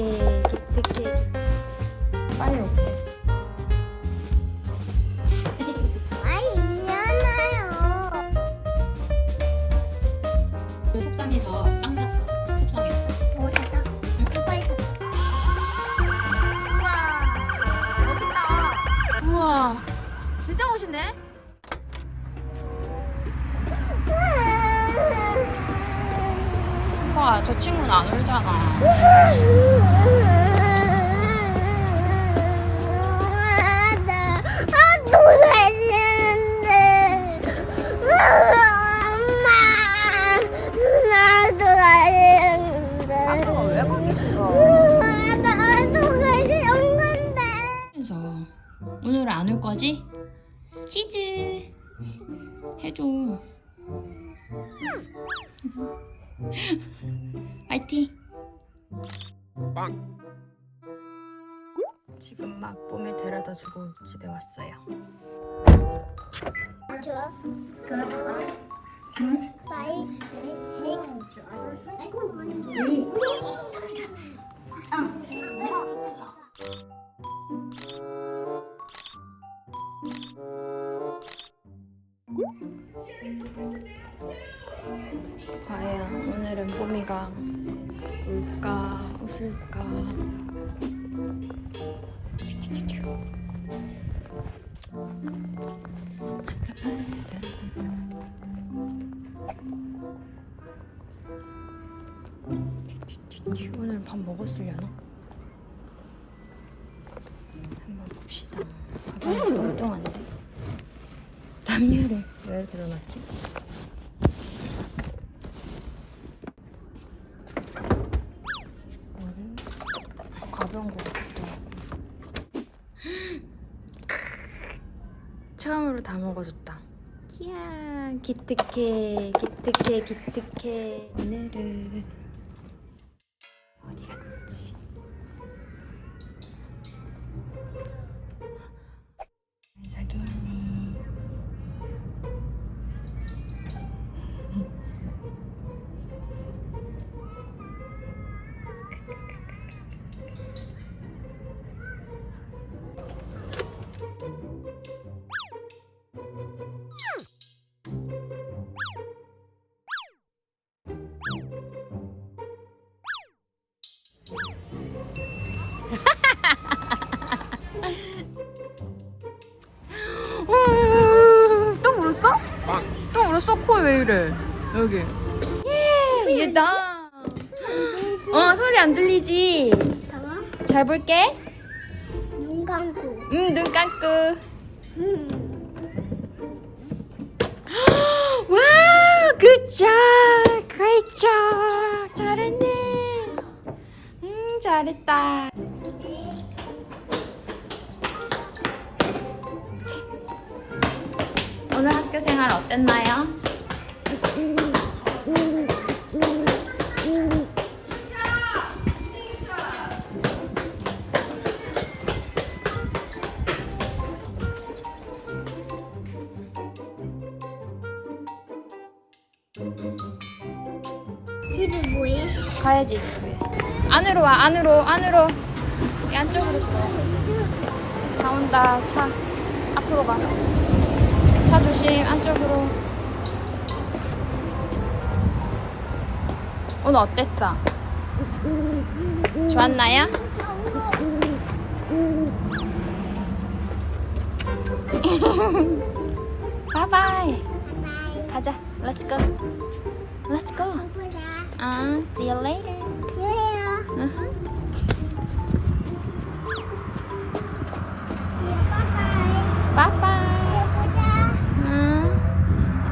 예, 기특해. 빨리 올게. 아이 일어나요. 속상해서 빵 샀어. 속상해서. 멋있다. 빨리 사. 우와, 멋있다. 우와, 진짜 멋있네. 저 친구는 안 울잖아. 一 담요를 왜 이렇게 넣어놨지? 가벼운 거 하고 처음으로 다 먹어줬다. 이야 기특해 기특해 기특해 오늘은 이래? 여기. 예, 얘다. 어, 소리 안 들리지? 잘 볼게. 눈 감고 음, 눈 감고. 음. 와, good job. Great job. 잘했네. 음, 잘했다. 오늘 학교 생활 어땠나요? 집이 뭐해? 가야지 집에. 안으로 와, 안으로, 안으로. 이 안쪽으로 들어. 차 온다, 차. 앞으로 가. 차 조심, 안쪽으로. 오늘 어땠어? 좋았나요? 바이바이. 가자. Let's go. Let's go. 아, see you later. Uh-huh.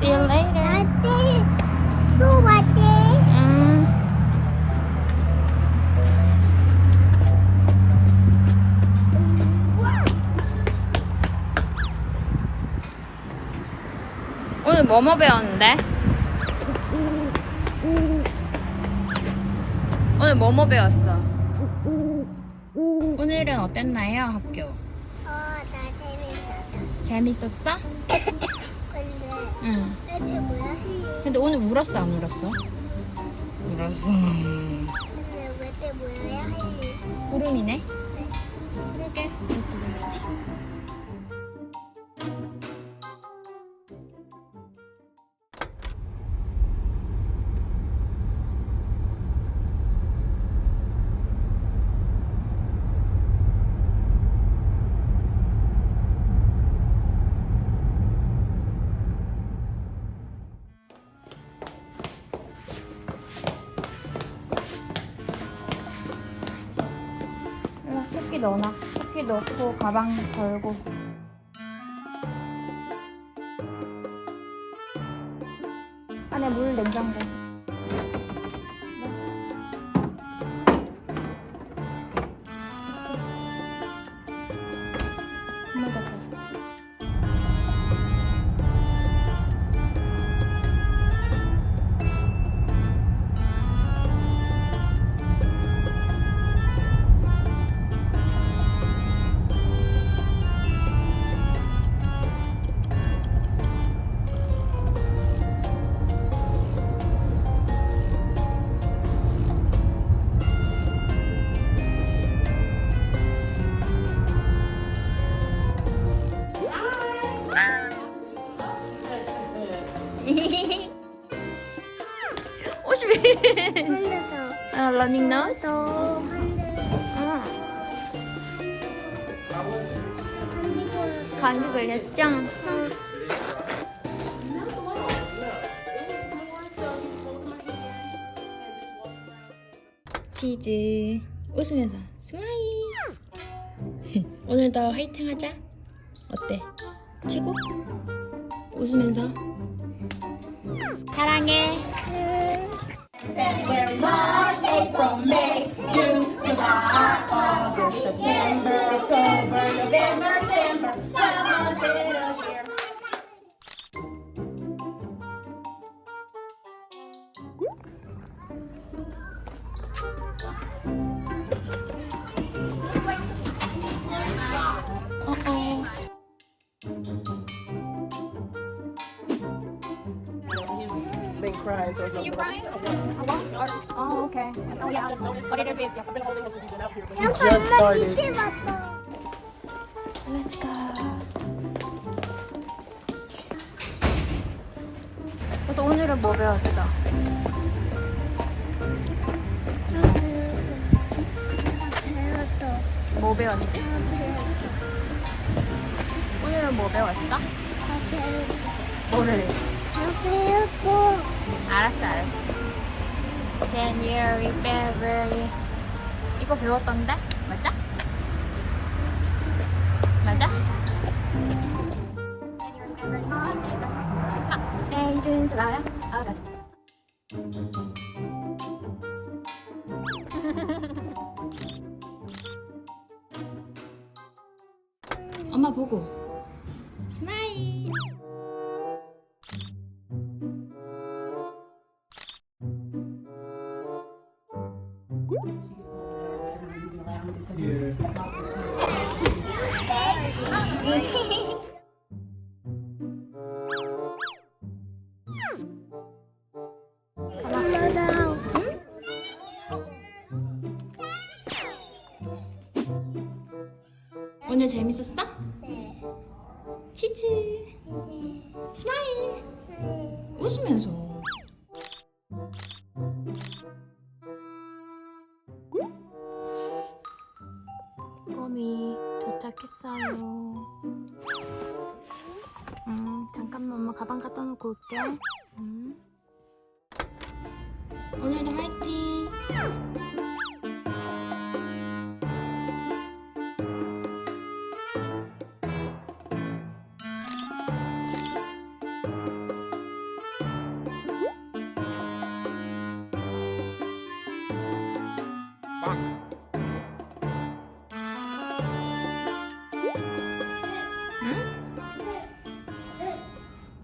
See you later. 응. 오늘 뭐뭐 배웠는데? 오늘 뭐뭐 배웠어? 오늘은 어땠나요, 학교? 어 나 재밌었다 재밌었어? 근데 응. 애들 뭐야 힐리 근데 오늘 울었어, 안 울었어? 울었어. 근데 왜때 뭐야 힐리 구름이네. 넣어놔. 토끼 넣고 가방 걸고. 안에 물 냉장고. 더. 한대. 응. 감기 걸렸죠? 치즈 웃으면서 스마일 오늘도 화이팅 하자 어때? 최고? 웃으면서 사랑해 February, March, April, May, June, July, August, September, October, November, December. Big cries or something. You crying? Oh, okay. Oh, yeah. A little bit. 야, Just started. 이제 왔어. Let's go. 그래서 오늘은 뭐 배웠어? 뭐 배웠지? 오늘은 뭐 배웠어? 뭐를? 다 배웠어. 알았어, 알았어. January, February. 이거 배웠던데? 맞아? 맞아? 아, 에이준 좋아요. 아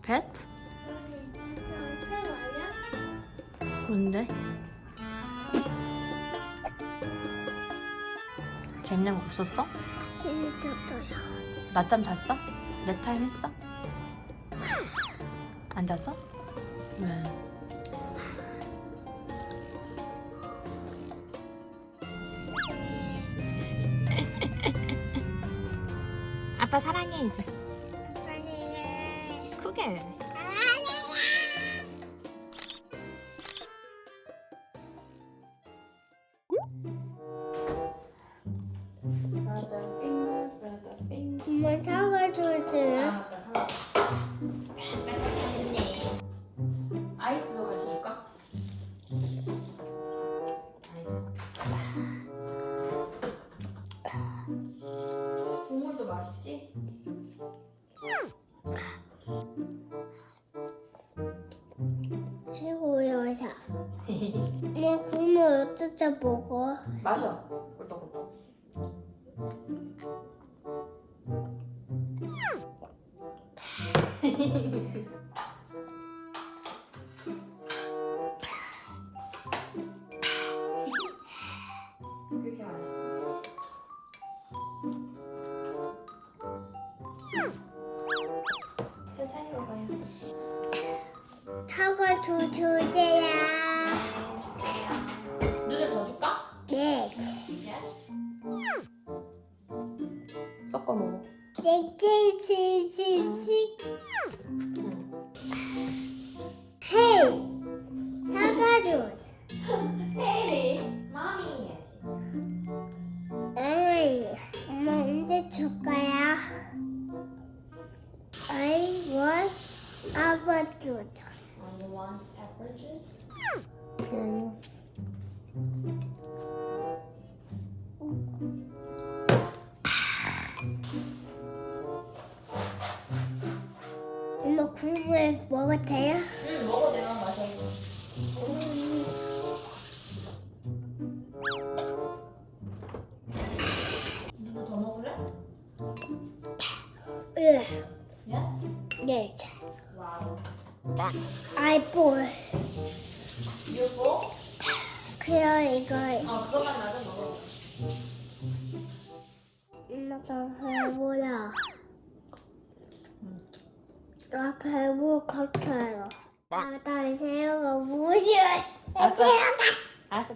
pet? 뭔데? 재밌는 거 없었어? 재밌었어요. 낮잠 잤어? 랩타임 했어? 안 잤어? 왜? 아빠 사랑해 이제. 사 어떻게 먹어? 마셔. 꿀떡꿀떡. 그렇게 말했어. 천천히 먹어요. 사과 주 주세요. 엄마가 배불러. 나 배불 같아요. 나 다시 새우가 뭐야? 알았어. 알았어.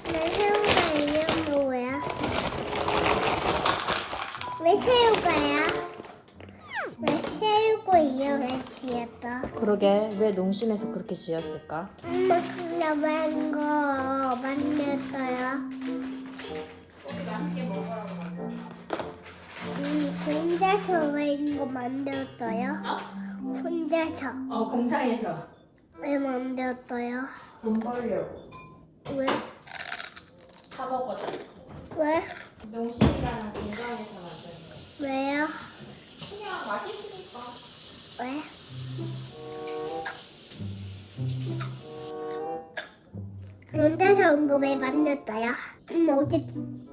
새우가 이름 뭐야? 왜 새우가야? 왜 새우가 이름을 지었다? 그러게 왜 농심에서 그렇게 지었을까? 엄마 그냥 만거 만들었어요. 우리 맛있게 먹으라고 만들어. 음, 혼자서 왜 이거 만들었어요? 어? 혼자서 어 공장에서 왜 만들었어요? 돈 벌려고 왜? 사 먹거든. 왜? 농심이라는 공장에서 만든 거. 왜요? 그냥 맛있으 왜? 온거왜 만들었어요? 엄마 어제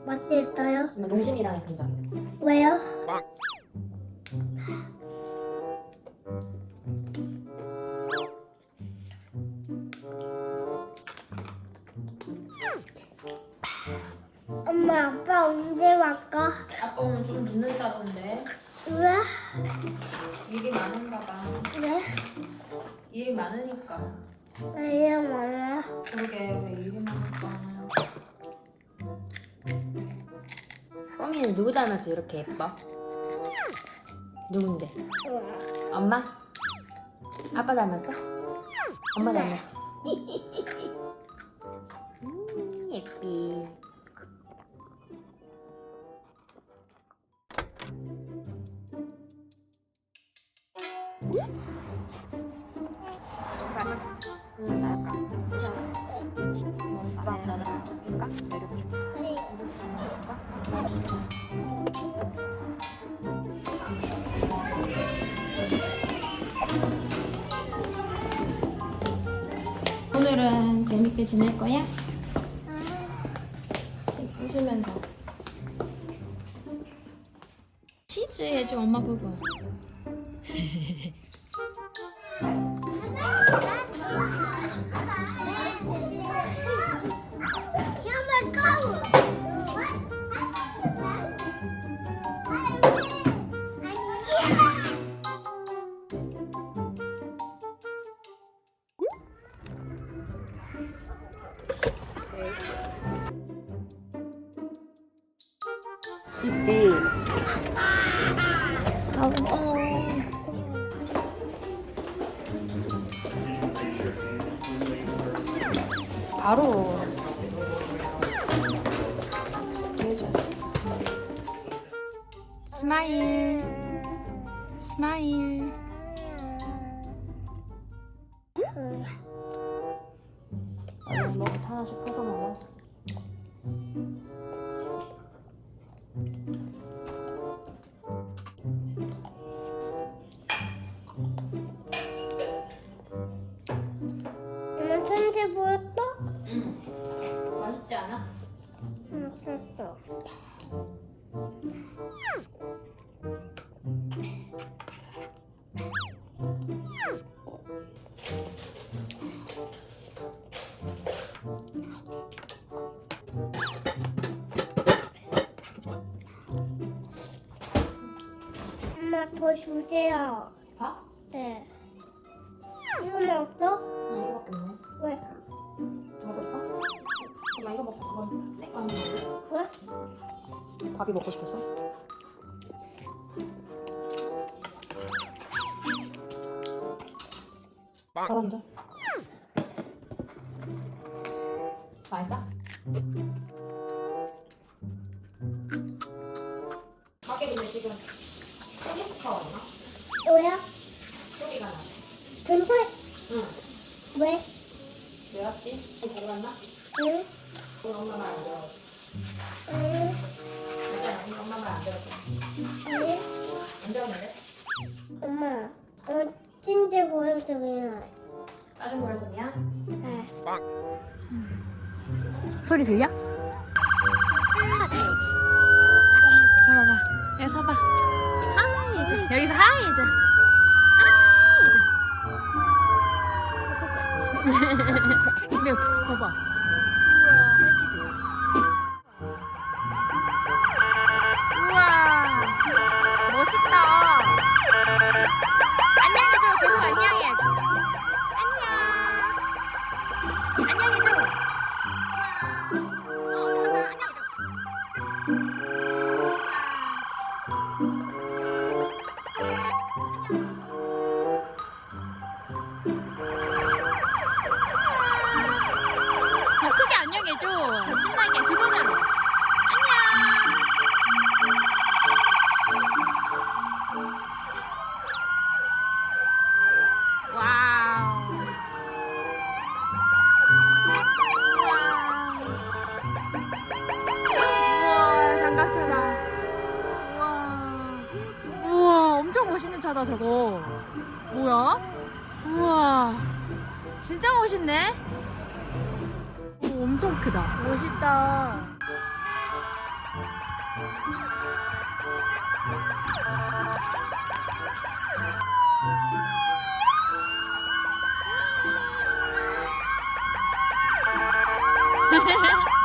만들었어요? 나 농심이라는 공장. 왜요? 닮아서 이렇게 예뻐? 누군데? 엄마? 아빠 닮았어? 엄마 닮았어? 재밌게 지낼 거야? 웃으면서 치즈 해줘 엄마 보고 바로. 스테이지 스마일. 스마일 엄마 더 주세요. 밥? 네. 이거는 없어? 응, 이거밖에 없네. 왜? 더 먹고 싶어? 잠깐만 이거 먹고 그건 새거 아니야? 왜? 밥이 먹고 싶었어? 바로 앉아. 맛있어? 밖에 근데 지금 왜요? 소리가 나. 근데 응. 왜? 왜 왔지? 잘 왔나? 응? 우리 엄마 말안 들어. 응? 우리 엄마 말안 들었어. 응? 안 들었는데? 엄마, 어, 진짜 고양이야. 짜증 부려서 미안. 네. 소리 들려? 잡아봐 여기 서봐 하이 해줘 여기서 하이 해줘 하이 해줘 멋있다